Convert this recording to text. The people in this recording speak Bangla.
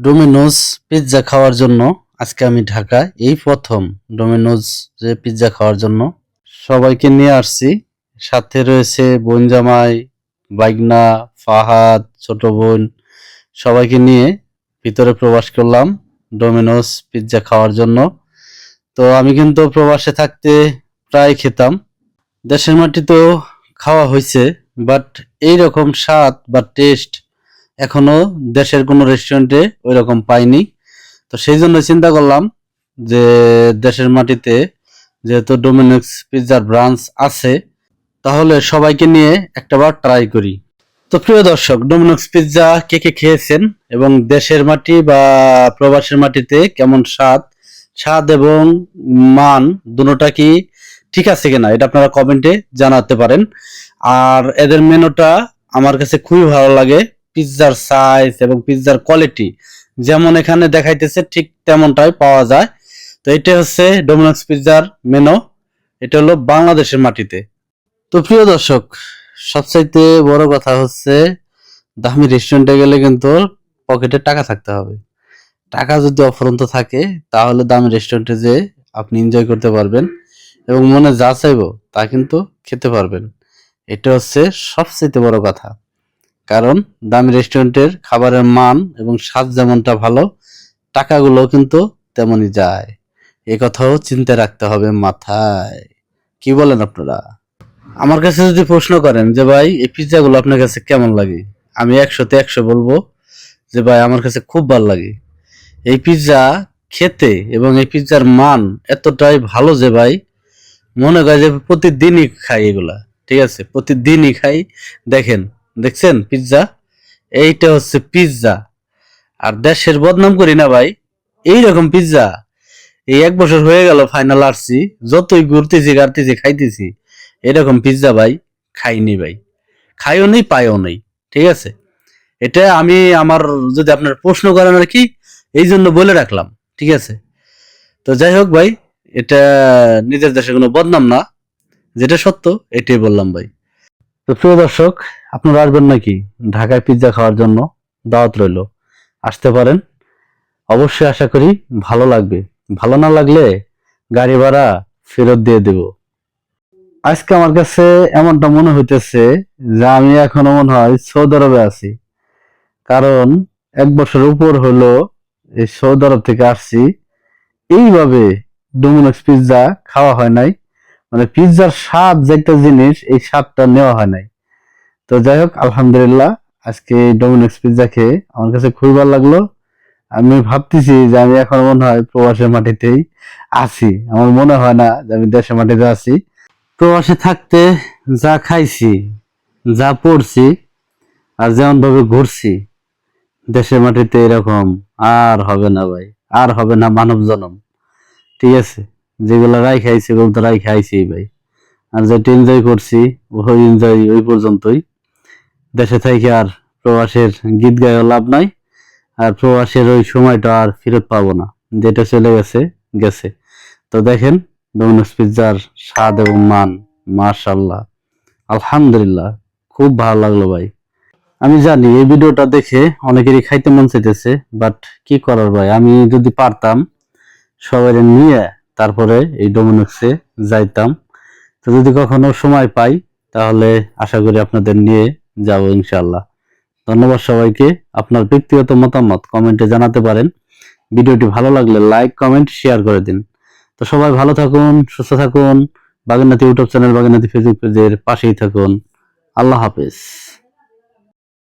ডোমিনোজ পিৎজা খাওয়ার জন্য আজকে আমি ঢাকা এই প্রথম ডোমিনোজ যে পিৎজা খাওয়ার জন্য সবাইকে নিয়ে আসছি। সাথে রয়েছে বোন জামাই বাইগনা ফাহাদ, ছোট বোন, সবাইকে নিয়ে ভিতরে প্রবাস করলাম ডোমিনোজ পিৎজা খাওয়ার জন্য। তো আমি কিন্তু প্রবাসে থাকতে প্রায় খেতাম। দেশের মাটি তো খাওয়া হয়েছে বাট এই রকম স্বাদ বা টেস্ট এখনও দেশের কোনো রেস্টুরেন্টে ওই রকম পাইনি। তো সেই জন্য চিন্তা করলাম যে দেশের মাটিতে যেহেতু ডোমিনোক্স পিৎজার ব্রাঞ্চ আছে, তাহলে সবাইকে নিয়ে একটাবার ট্রাই করি। তো প্রিয় দর্শক ডোমিনোক্স পিৎজা কে কে খেয়েছেন এবং দেশের মাটি বা প্রবাসের মাটিতে কেমন স্বাদ? স্বাদ এবং মান দুটোটা কি ঠিক আছে কিনা এটা আপনারা কমেন্টে জানাতে পারেন। আর এদের মেনুটা আমার কাছে খুবই ভালো লাগে। পিৎজার সাইজ এবং পিৎজার কোয়ালিটি যেমন এখানে দেখাইতেছে ঠিক তেমনটাই পাওয়া যায়। তো এটা হচ্ছে ডোমিনোক্স পিৎজার মেনু এটা হলো বাংলাদেশের মাটিতে। তো প্রিয় দর্শক, সবচাইতে বড় কথা হচ্ছে দামি রেস্টুরেন্টে গেলে কিন্তু পকেটে টাকা থাকতে হবে। টাকা যদি অফরন্ত থাকে, তাহলে দামি রেস্টুরেন্টে যে আপনি এনজয় করতে পারবেন এবং মনে যা চাইব তা কিন্তু খেতে পারবেন। এটা হচ্ছে সবচেয়ে বড় কথা। কারণ দামি রেস্টুরেন্টের খাবারের মান এবং স্বাদ যেমনটা ভালো টাকাগুলো কিন্তু তেমনই যায়। এ কথাও চিন্তা রাখতে হবে মাথায়। কি বলেন আপনারা? আমার কাছে যদি প্রশ্ন করেন যে, ভাই, এই পিৎজাগুলো আপনার কাছে কেমন লাগে? আমি একশোতে একশো বলব যে, ভাই, আমার কাছে খুব ভালো লাগে। এই পিৎজা খেতে এবং এই পিৎজার মান এতটাই ভালো যে, ভাই, মনে করে যে প্রতিদিনই খাই এগুলা। ঠিক আছে? প্রতিদিনই খাই। দেখেন দেখছেন পিৎজা? এইটা হচ্ছে পিৎজা। আর দেশের বদনাম করি না ভাই এই রকম পিৎজা। এই এক বছর হয়ে গেল ফাইনাল আসছি, যতই ঘুরতেছি গাড়তেছি খাইতেছি, এরকম পিৎজা ভাই খাইনি ভাই। খাইও নেই পাইও নেই, ঠিক আছে? এটা আমি আমার যদি আপনার প্রশ্ন করেন আর কি, এই জন্য বলে রাখলাম, ঠিক আছে? তো যাই হোক ভাই, এটা নিজের দেশে কোনো বদনাম না, যেটা সত্য, এটাই বললাম ভাই। তো প্রিয় দর্শক, আপনারা আসবেন নাকি ঢাকায় পিৎজা খাওয়ার জন্য? দাওয়াত রইল। আসতে পারেন। অবশ্যই আশা করি ভালো লাগবে। ভালো না লাগলে গাড়ি ভাড়া ফেরত দিয়ে দেব। আজকে আমার কাছে এমনটা মনে হইতেছে যে আমি এখনও মনে হয় সৌদি আরবে আছি। কারণ এক বছর উপর হলো এই সৌদি আরব থেকে আসছি। এইভাবে ডোমিনোস পিৎজা খাওয়া হয় নাই। মানে পিৎজার স্বাদ যে একটা জিনিস, এই স্বাদটা নেওয়া হয় নাই। তো যাই হোক, আলহামদুলিল্লাহ, আজকে ডোমিনোক্স পিৎজা খেয়ে আমার কাছে খুবই ভালো লাগল। আমি ভাবতেছি যে আমি এখন মনে হয় প্রবাসের মাটিতেই আছি। আমার মনে হয় না যে আমি দেশের মাটিতে আছি। প্রবাসে থাকতে যা খাইছি, যা পড়ছি আর যেমন ভাবে ঘুরছি, দেশের মাটিতে এরকম আর হবে না ভাই, আর হবে না মানব জনম ঠিক আছে? যেগুলো রাই খাইছি ওগুলো তো রাই খাইছি ভাই। আর যেটা এনজয় করছি, ওই এনজয় ওই পর্যন্তই। দেশে থেকে আর প্রবাসের গীত গায়েও লাভ নাই, আর প্রবাসের ওই সময়টা আর ফেরত পাবো না। যেটা চলে গেছে গেছে। তো দেখেন, ডোমিনোস পিৎজার স্বাদ এবং মান মার্শাল্লাহ আলহামদুলিল্লাহ, খুব ভালো লাগল ভাই। আমি জানি, এই ভিডিওটা দেখে অনেকেরই খাইতে মন চাইতেছে, বাট কি করার ভাই? আমি যদি পারতাম সবাই নিয়ে তারপরে এই ডোমিনোক্সে যাইতাম। তো যদি কখনো সময় পাই, তাহলে আশা করি আপনাদের নিয়ে যাব ইনশাল্লাহ ধন্যবাদ সবাইকে। আপনার ব্যক্তিগত মতামত কমেন্টে জানাতে পারেন। ভিডিওটি ভালো লাগলে লাইক, কমেন্ট, শেয়ার করে দিন। তো সবাই ভালো থাকুন, সুস্থ থাকুন। বাগেরনাথি ইউটিউব চ্যানেল বাগেরনাথি ফেসবুক পেজের পাশেই থাকুন। আল্লাহ হাফেজ।